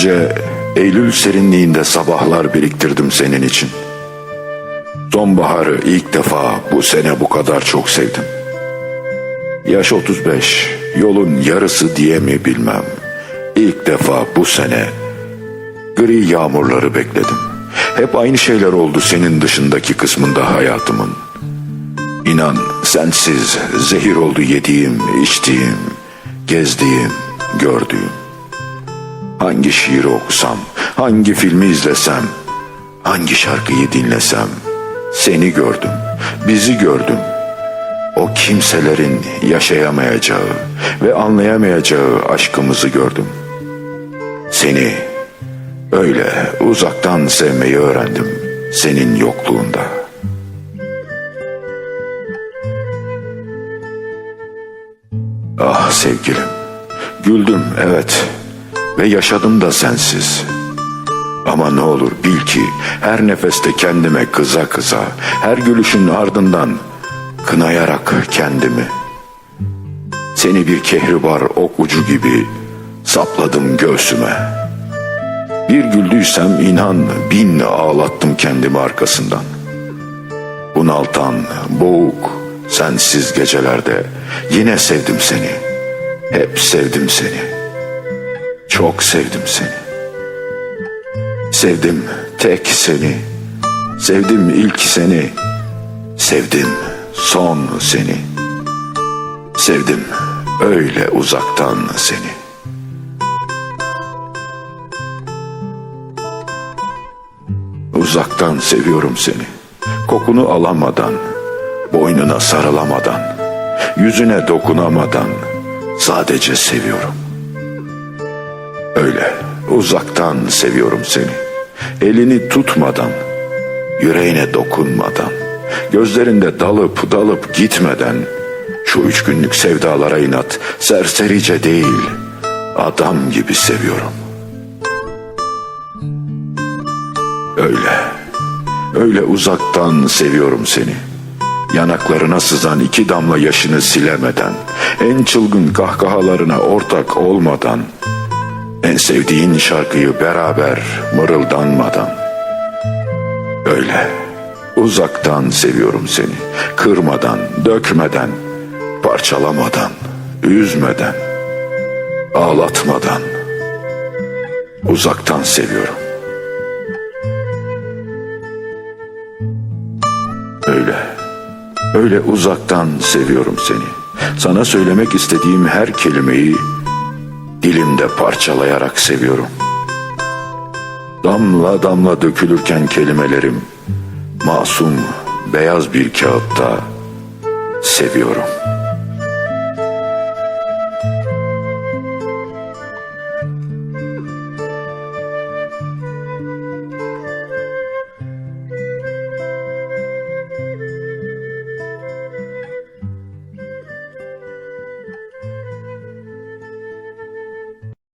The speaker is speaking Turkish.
Önce Eylül serinliğinde sabahlar biriktirdim senin için. Sonbaharı ilk defa bu sene bu kadar çok sevdim. Yaş 35, yolun yarısı diye mi bilmem. İlk defa bu sene gri yağmurları bekledim. Hep aynı şeyler oldu senin dışındaki kısmında hayatımın. İnan sensiz zehir oldu yediğim, içtiğim, gezdiğim, gördüğüm. Hangi şiiri okusam, hangi filmi izlesem, hangi şarkıyı dinlesem, seni gördüm, bizi gördüm. O kimselerin yaşayamayacağı ve anlayamayacağı aşkımızı gördüm. Seni öyle uzaktan sevmeyi öğrendim senin yokluğunda. Ah sevgilim, güldüm evet ve yaşadım da sensiz. Ama ne olur bil ki her nefeste kendime kıza kıza, her gülüşün ardından kınayarak kendimi. Seni bir kehribar ok ucu gibi sapladım göğsüme. Bir güldüysem inan bin ağlattım kendimi arkasından. Bunaltan, boğuk, sensiz gecelerde yine sevdim seni. Hep sevdim seni. Çok sevdim seni. Sevdim tek seni. Sevdim ilk seni. Sevdim son seni. Sevdim öyle uzaktan seni. Uzaktan seviyorum seni. Kokunu alamadan, boynuna sarılamadan, yüzüne dokunamadan sadece seviyorum. Öyle uzaktan seviyorum seni. Elini tutmadan, yüreğine dokunmadan, gözlerinde dalıp dalıp gitmeden, şu üç günlük sevdalara inat, serserice değil, adam gibi seviyorum. Öyle, öyle uzaktan seviyorum seni. Yanaklarına sızan iki damla yaşını silemeden, en çılgın kahkahalarına ortak olmadan, en sevdiğin şarkıyı beraber mırıldanmadan. Öyle, uzaktan seviyorum seni. Kırmadan, dökmeden, parçalamadan, üzmeden, ağlatmadan. Uzaktan seviyorum. Öyle. Öyle uzaktan seviyorum seni. Sana söylemek istediğim her kelimeyi dilimde parçalayarak seviyorum. Damla damla dökülürken kelimelerim masum beyaz bir kağıtta seviyorum.''